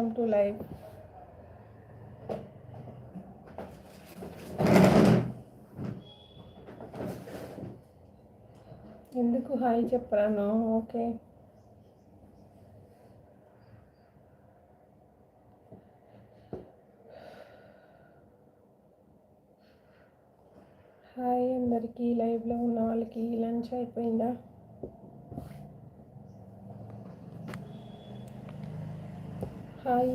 Welcome to live ఎందుకు hi చెప్పరాను okay hi అందరికీ లైవ్లో ఉన్న వాళ్ళకి లంచ్ అయిపోయిందా? హాయ్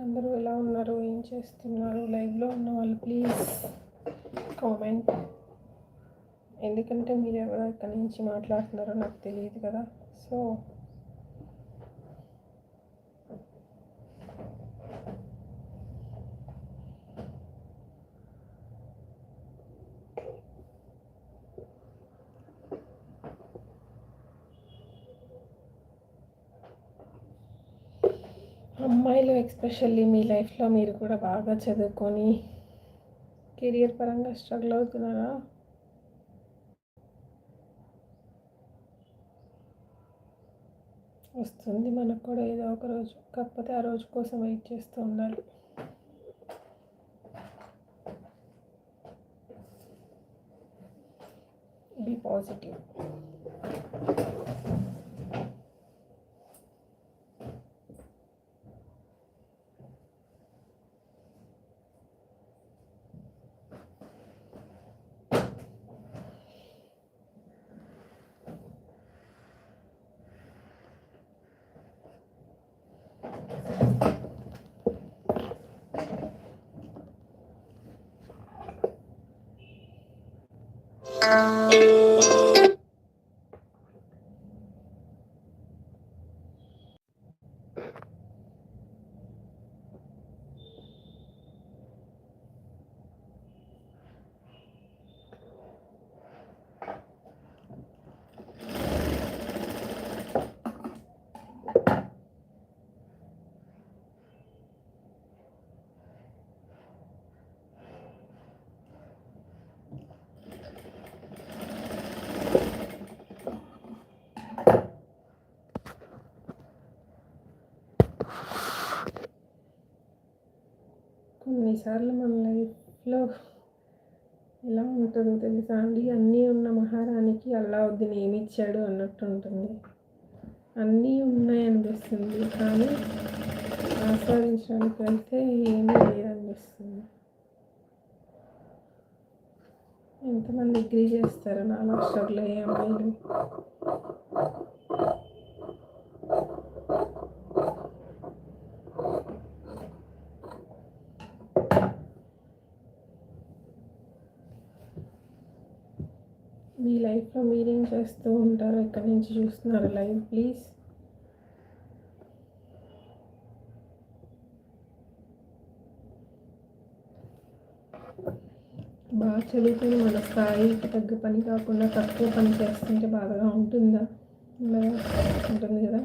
అందరూ ఎలా ఉన్నారు? ఏం చేస్తున్నారు? లైవ్లో ఉన్న వాళ్ళు ప్లీజ్ కామెంట్. ఎందుకంటే మీరు ఎవరు ఎక్కడి నుంచి మాట్లాడుతున్నారో నాకు తెలియదు కదా. సో అమ్మాయిలు ఎక్స్పెషల్లీ మీ లైఫ్లో మీరు కూడా బాగా చదువుకొని కెరియర్ పరంగా స్ట్రగుల్ అవుతున్నారా? వస్తుంది మనకు కూడా ఏదో ఒక రోజు కాకపోతే ఆ రోజు కోసం వెయిట్ చేస్తూ ఉండాలి. Be positive. కొన్నిసార్లు మన లైఫ్లో ఎలా ఉంటుందో తెలుసా అండి? అన్నీ ఉన్న మహారాణికి అల్లావుద్దీన్ ఏమి ఇచ్చాడు అన్నట్టు ఉంటుంది. అన్నీ ఉన్నాయి అనిపిస్తుంది. కానీ ఆస్వాదించడానికి వెళ్తే ఏమీ లేదనిపిస్తుంది. ఎంతమంది అగ్రీ చేస్తారు? నాలుగు స్ట్రగుల్ అయ్యే అమ్మాయిలు మీ లైఫ్లో మీరేం చేస్తూ ఉంటారో ఎక్కడి నుంచి చూస్తున్నారు లైవ్ ప్లీజ్. బాగా చదువుకొని మన స్థాయికి తగ్గ పని కాకుండా తక్కువ పని చేస్తుంటే బాధగా ఉంటుందా? ఉంటుంది కదా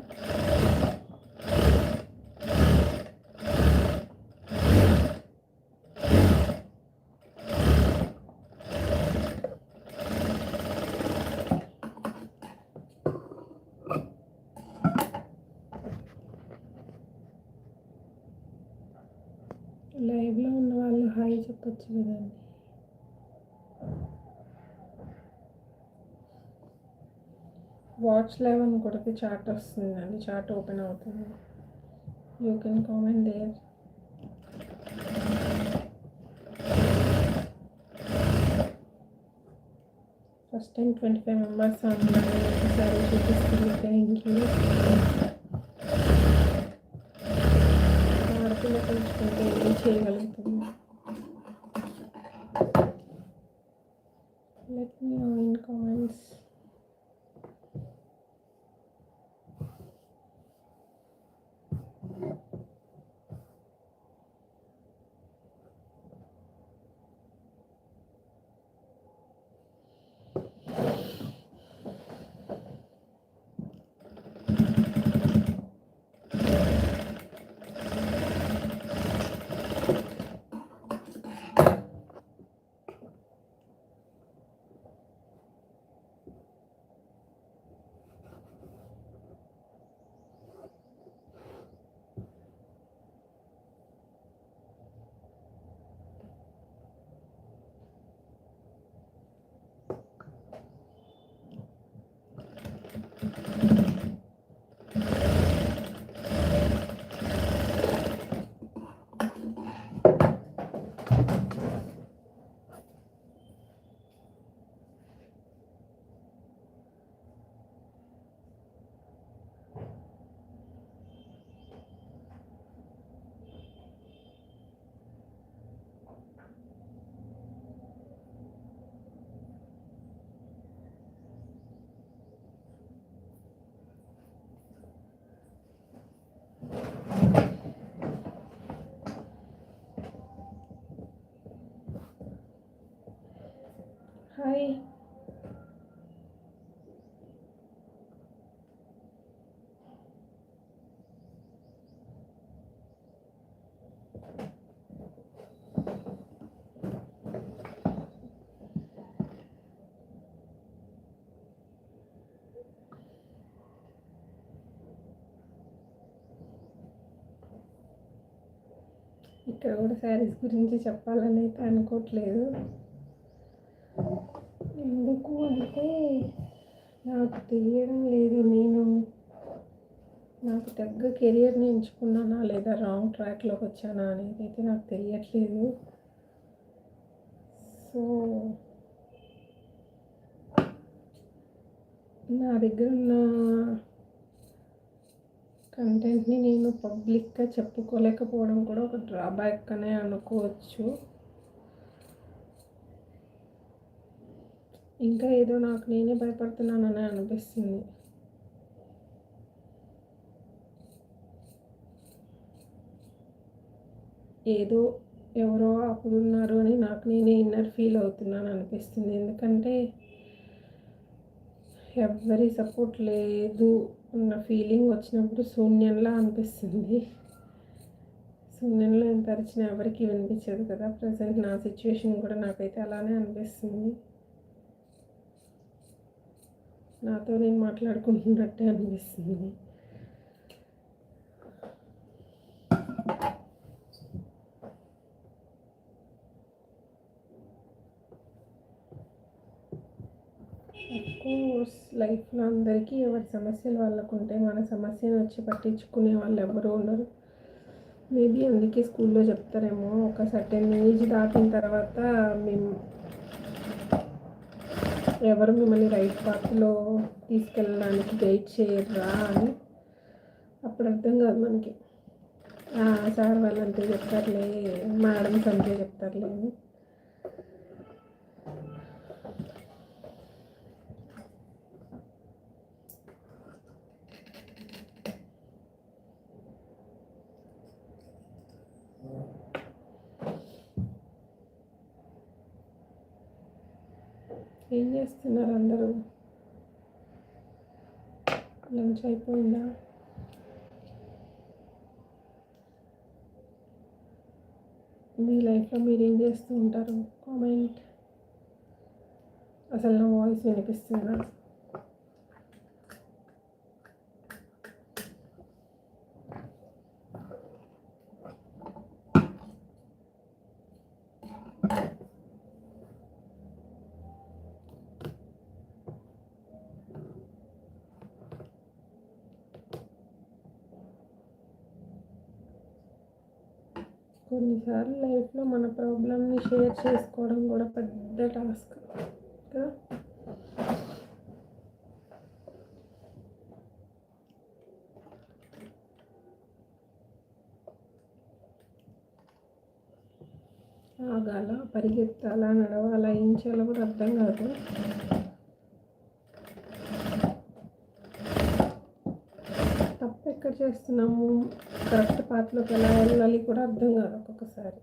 లైవ్లో ఉన్న వాళ్ళు హాయ్ చెప్పచ్చు కదండి. వాచ్ లెవెన్ అని కొడితే చాట్ వస్తుందండి చాట్ ఓపెన్ అవుతుంది. You can comment there. First time twenty five members అన్నారు ఒకసారి చూపిస్తుంది థ్యాంక్ యూ. ఆడపిల్ల పెంచుకుంటే ఏం చేయగలుగుతుంది ఇక్కడ కూడా శారీస్ గురించి చెప్పాలని అయితే అనుకోవట్లేదు. ఎందుకు అంటే నాకు తెలియడం లేదు. నేను నాకు తగ్గ కెరియర్ని ఎంచుకున్నానా లేదా రాంగ్ ట్రాక్లోకి వచ్చానా అనేది అయితే నాకు తెలియట్లేదు. సో నా దగ్గర ఉన్న కంటెంట్ని నేను పబ్లిక్గా చెప్పుకోలేకపోవడం కూడా ఒక డ్రాబ్యాక్ అనే అనుకోవచ్చు. ఇంకా ఏదో నాకు నేనే భయపడుతున్నానని అనిపిస్తుంది. ఏదో ఎవరో ఆపుతున్నారు అని నాకు నేనే ఇన్నర్ ఫీల్ అవుతున్నాను అనిపిస్తుంది. ఎందుకంటే ఎవరి సపోర్ట్ లేదు. ఉన్న ఫీలింగ్ వచ్చినప్పుడు శూన్యంలా అనిపిస్తుంది. శూన్యంలో ఎంత అరిచిన ఎవరికి వినిపించదు కదా ప్రజెంట్ నా సిచ్యువేషన్ కూడా నాకైతే అలానే అనిపిస్తుంది. నాతో నేను మాట్లాడుకుంటున్నట్టే అనిపిస్తుంది. కోర్స్ లైఫ్లో అందరికీ ఎవరి సమస్యలు వాళ్ళకు ఉంటాయి మన సమస్యను వచ్చి పట్టించుకునే వాళ్ళు ఎవరు ఉండరు. మేబీ అందుకే స్కూల్లో చెప్తారేమో ఒక సర్టెన్ ఏజ్ దాటిన తర్వాత మేము ఎవరు మిమ్మల్ని రైట్ పాత్లో తీసుకెళ్ళడానికి గైడ్ చేయరా అని అప్పుడు అర్థం కాదు మనకి. సార్ వాళ్ళు అంతే చెప్తారులే మేడం అంతే చెప్తారులే అని. ఏం చేస్తున్నారు అందరూ? లంచ్ అయిపోయిందా? మీ లైఫ్లో మీరు ఏం చేస్తూ ఉంటారు? కామెంట్. అసలు నా వాయిస్ వినిపిస్తుందా? కొన్నిసార్లు లైఫ్లో మన ప్రాబ్లమ్ని షేర్ చేసుకోవడం కూడా పెద్ద టాస్క్ కదా? ఆగాల? పరిగెత్తాలా? నడవాలా? ఏం చేయాలో కూడా అర్థం కాదు. ఎక్కడ చేస్తున్నాము? కరెక్ట్ పాత్రలోకి ఎలా వెళ్ళాలి కూడా అర్థం కాదు ఒక్కొక్కసారి.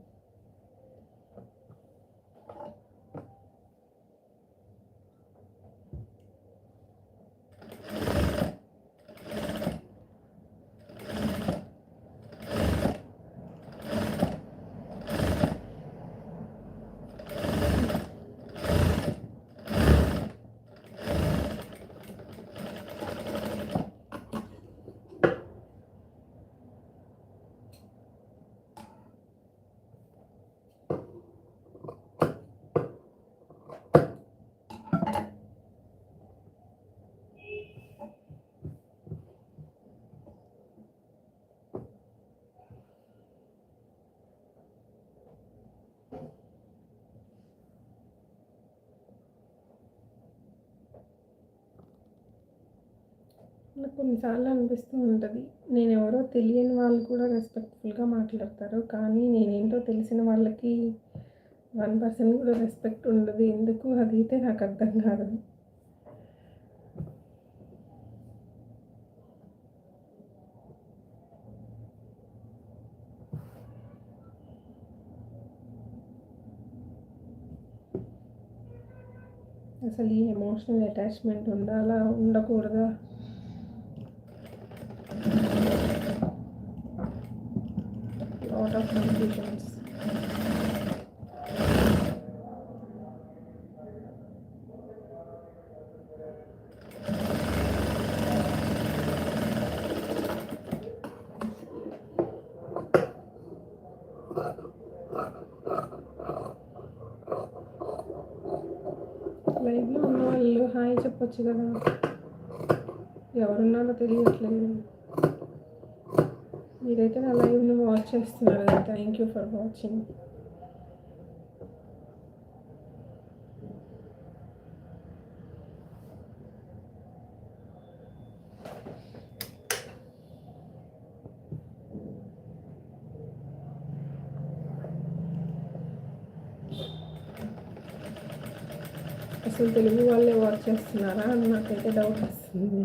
నాకు కొన్నిసార్లు అనిపిస్తూ ఉంటుంది. నేను ఎవరో తెలియని వాళ్ళు కూడా రెస్పెక్ట్ఫుల్గా మాట్లాడతారు. కానీ నేనేంటో తెలిసిన వాళ్ళకి వన్ పర్సెంట్ కూడా రెస్పెక్ట్ ఉండదు. ఎందుకు? అది అయితే నాకు అర్థం కాదు. అసలు ఈ ఎమోషనల్ అటాచ్మెంట్ ఉండాలా? ఉండకూడదా? Lot of confusions. లైవ్లో ఉన్న వాళ్ళు హాయ్ చెప్పొచ్చు కదా ఎవరున్నారో తెలియట్లేదు మీరైతే నా లైవ్ని వాచ్ చేస్తున్నారు కదా థ్యాంక్ యూ ఫర్ వాచింగ్ అసలు తెలుగు వాళ్ళే వాచ్ చేస్తున్నారా అని నాకైతే డౌట్ వస్తుంది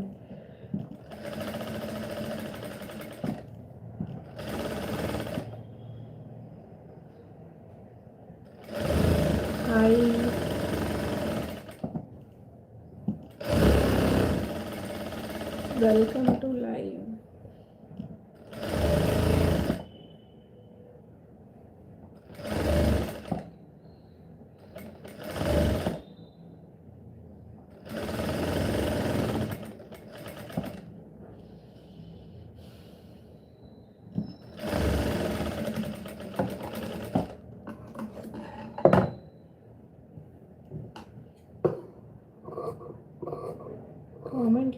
హాయ్ వెల్కమ్ టు లైవ్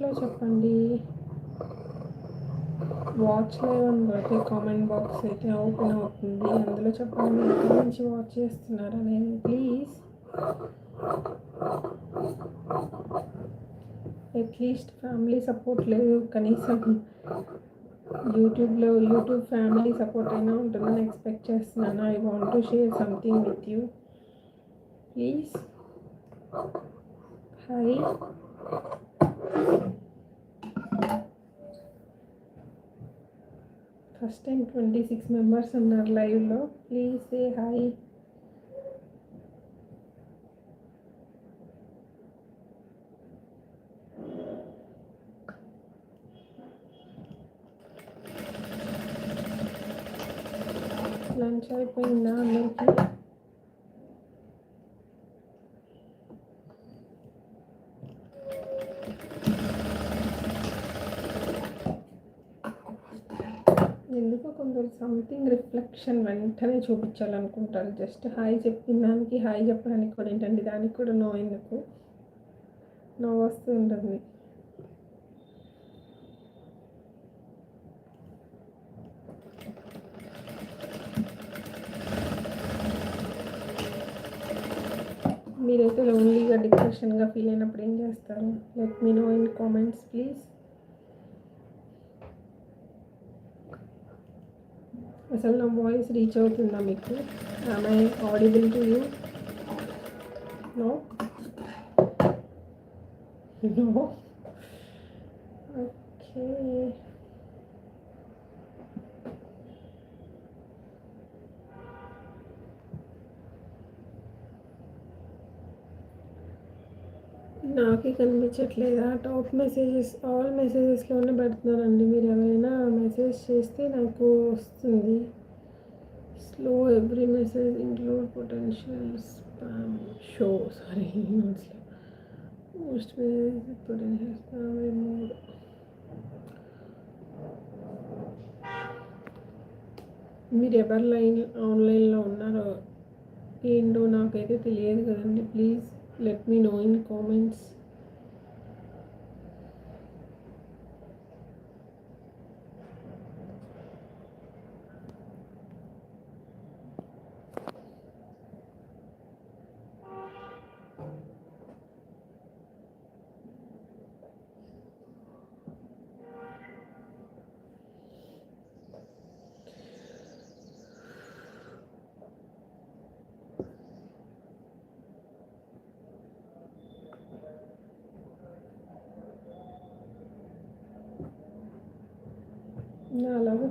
కామెంట్లో చెప్పండి. వాచ్ లైవ్ అని కొడితే కామెంట్ బాక్స్ అయితే ఓపెన్ అవుతుంది. అందులో చెప్పండి ఎక్కడి నుంచి వాచ్ చేస్తున్నారు అనేది ప్లీజ్ అట్లీస్ట్ ఫ్యామిలీ సపోర్ట్ లేదు. కనీసం యూట్యూబ్లో యూట్యూబ్ ఫ్యామిలీ సపోర్ట్ అయినా ఉంటుందని ఎక్స్పెక్ట్ చేస్తున్నాను. I want to share something with you please hi first time twenty six members ఉన్నారు లైవ్లో ప్లీజ్ సే హాయ్ లంచ్ అయిపోయిందా? అందరికీ? ఎందుకో కొందరు సంథింగ్ రిఫ్లెక్షన్ వెంటనే చూపించాలనుకుంటారు. జస్ట్ హాయ్ చెప్పిన దానికి హాయ్ చెప్పడానికి కూడా ఏంటండి? దానికి కూడా నో ఎందుకు? నో వస్తూ ఉంటుంది. మీరైతే లోన్లీగా డిప్రెషన్గా ఫీల్ అయినప్పుడు ఏం చేస్తారు? Let me know in comments please అసలు నా వాయిస్ రీచ్ అవుతుందా మీకు I audible to you no no okay నాకే కనిపించట్లేదా. టాప్ మెసేజెస్ ఆల్ మెసేజెస్లోనే పెడుతున్నారండి. మీరు ఎవరైనా మెసేజ్ చేస్తే నాకు వస్తుంది. Slow every message include potential spam show sorry most message potential spam remove మీరు ఎవరి లైన్ ఆన్లైన్లో ఉన్నారో ఏంటో నాకైతే తెలియదు కదండి. Please let me know in comments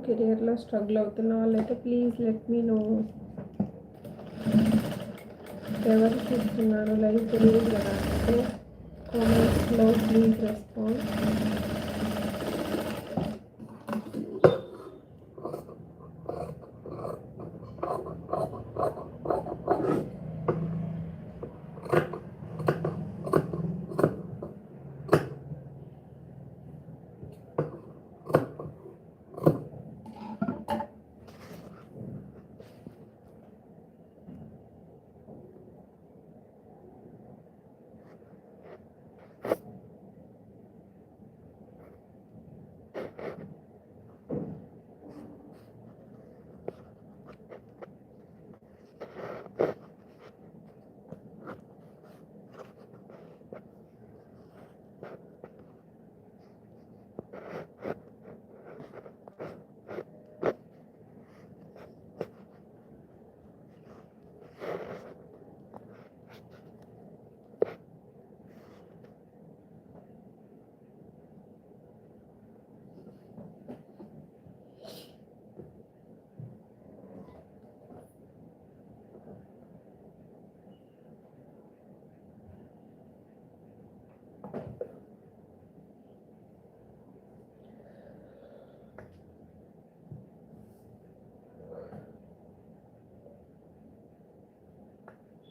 కెరియర్లో స్ట్రగుల్ అవుతున్న వాళ్ళైతే ప్లీజ్ లెట్ మీ నో. ఎవరు చూస్తున్నారు? లైవ్ తెలియదు కదా. అంటే కామెంట్స్లో ప్లీజ్ రెస్పాన్స్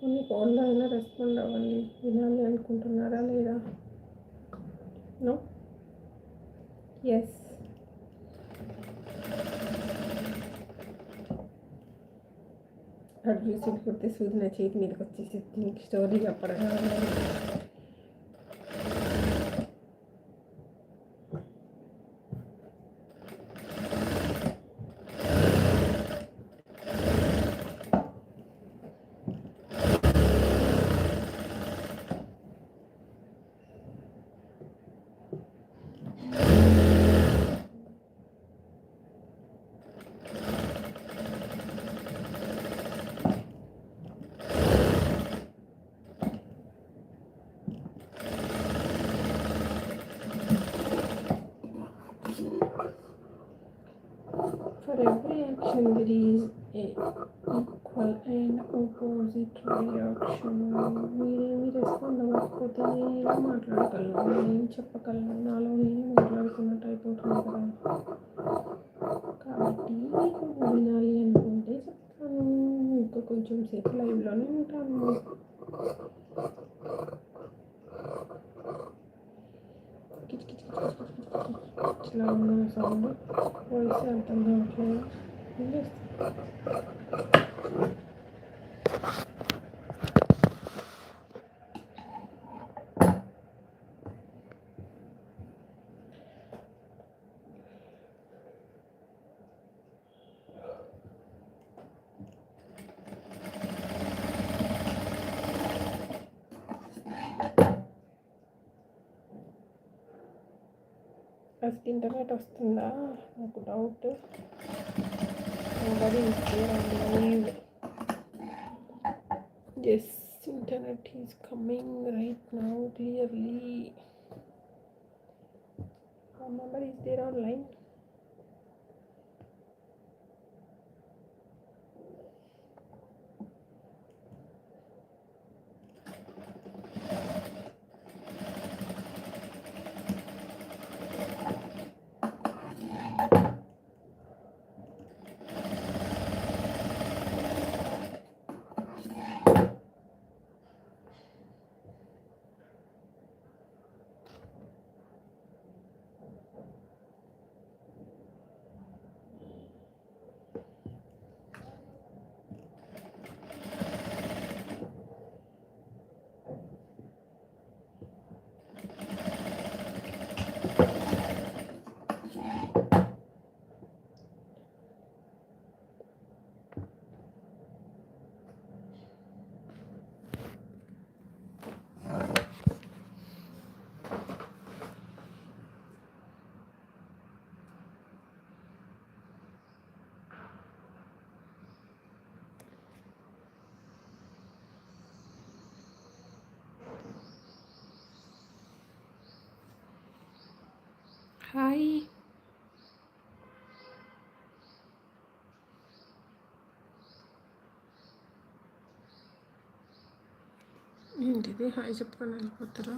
కొన్ని ఫోన్లో అయినా రెస్పాండ్ అవ్వండి. వినాలి అనుకుంటున్నారా లేదా? నో? ఎస్ అటు చూసి సూది నా చేతి మీదకి వచ్చేసి స్టోరీ చెప్పడం activities equal and opposite reaction. మీరేమి రెస్పాండ్ అవ్వకపోతే నేను ఎలా మాట్లాడగలను నేను చెప్పగలను నాలో నేను మాట్లాడుకున్నట్టు అయిపోతుంది కదా కాబట్టి మీకు వినాలి అనుకుంటే చెప్తాను ఇంకా కొంచెం సేపు లైవ్లోనే ఉంటాను ఇట్లా ఉన్న సౌండ్ వాయిస్ అర్థం కావట్లేదు ఏం చేస్తా? First internet somebody is there on the Yes, internet is coming right now clearly. Oh, is there online. Hi ఏంటిది? హాయ్ చెప్పుకొని వెళ్ళిపోతారా?